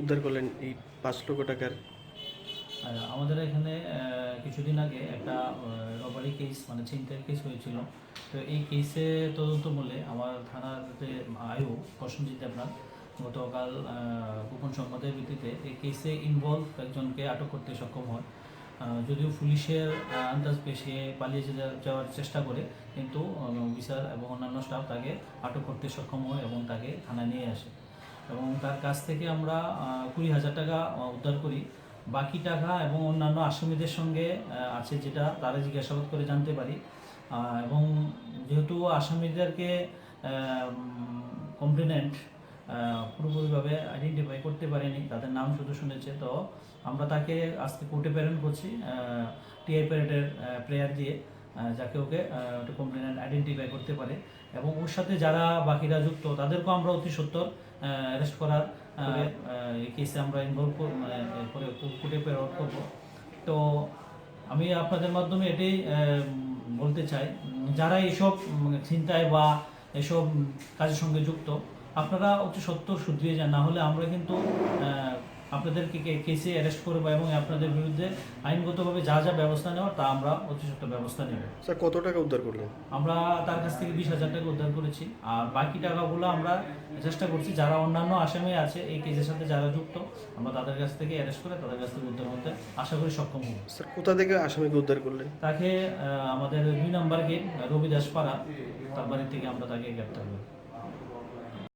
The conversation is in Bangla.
উদ্ধার করলেন এই পাঁচ লক্ষ টাকার? আমাদের এখানে কিছুদিন আগে একটা রবারি কেস মানে ছিনতাইয়ের কেস হয়েছিল। তো এই কেসে তদন্ত মূলে আমার থানার যে আয়ু, প্রসেনজিৎ দেবনাথ, গতকাল গোপন সংবাদের ভিত্তিতে এই কেসে ইনভলভ একজনকে আটক করতে সক্ষম হয় যদিও পুলিশের আন্দাজ সে পালিয়ে যাওয়ার চেষ্টা করে, কিন্তু অফিসার এবং অন্যান্য স্টাফ তাকে আটক করতে সক্ষম হয় এবং তাকে থানায় নিয়ে আসে। এবং তার কাছ থেকে আমরা কুড়ি হাজার টাকা উদ্ধার করি। বাকি টাকা এবং অন্যান্য আসামিদের সঙ্গে আছে যেটা তারা জিজ্ঞাসাবাদ করে জানতে পারি। এবং যেহেতু আসামিদেরকে কমপ্লেনেন্ট পুরোপুরিভাবে আইডেন্টিফাই করতে পারেনি, তাদের নাম শুধু শুনেছে, তো আমরা তাকে আজকে কোর্টে প্রেরণ করছি টিআই প্যারেডের প্রেয়ার দিয়ে। যাকে ওকে কমপ্লেনেন্ট আইডেন্টিফাই করতে পারে। এবং ওর সাথে যারা বাকিরা যুক্ত তাদেরকেও আমরা অতি সত্তর অ্যারেস্ট করার কেসে আমরা ইনভলভ মানে করে কোর্টে প্রেরণ করব। তো আমি আপনাদের মাধ্যমে এটাই বলতে চাই যারা এইসব চিন্তায় বা এসব কাজের সঙ্গে যুক্ত আপনারা অতি সত্য শুধরিয়ে যান না হলে আমরা কিন্তু আপনাদেরকে কেসে অ্যারেস্ট করব এবং আপনাদের বিরুদ্ধে আইনগতভাবে যা যা ব্যবস্থা নেওয়ার তা আমরা অতি সত্তর ব্যবস্থা নেব। স্যার কত টাকা উদ্ধার করলেন? আমরা তার কাছ থেকে বিশ হাজার টাকা উদ্ধার করেছি। আর বাকি টাকাগুলো আমরা চেষ্টা করছি যারা অন্যান্য আসামি আছে এই কেসের সাথে যারা যুক্ত আমরা তাদের কাছ থেকে অ্যারেস্ট করে তাদের কাছ থেকে উদ্ধার করতে আশা করি সক্ষম হব। স্যার কোথা থেকে আসামিকে উদ্ধার করলেন? তাকে আমাদের দুই নম্বর গেট রবি দাসপাড়া তার বাড়ি থেকে আমরা তাকে গ্রেপ্তার করি।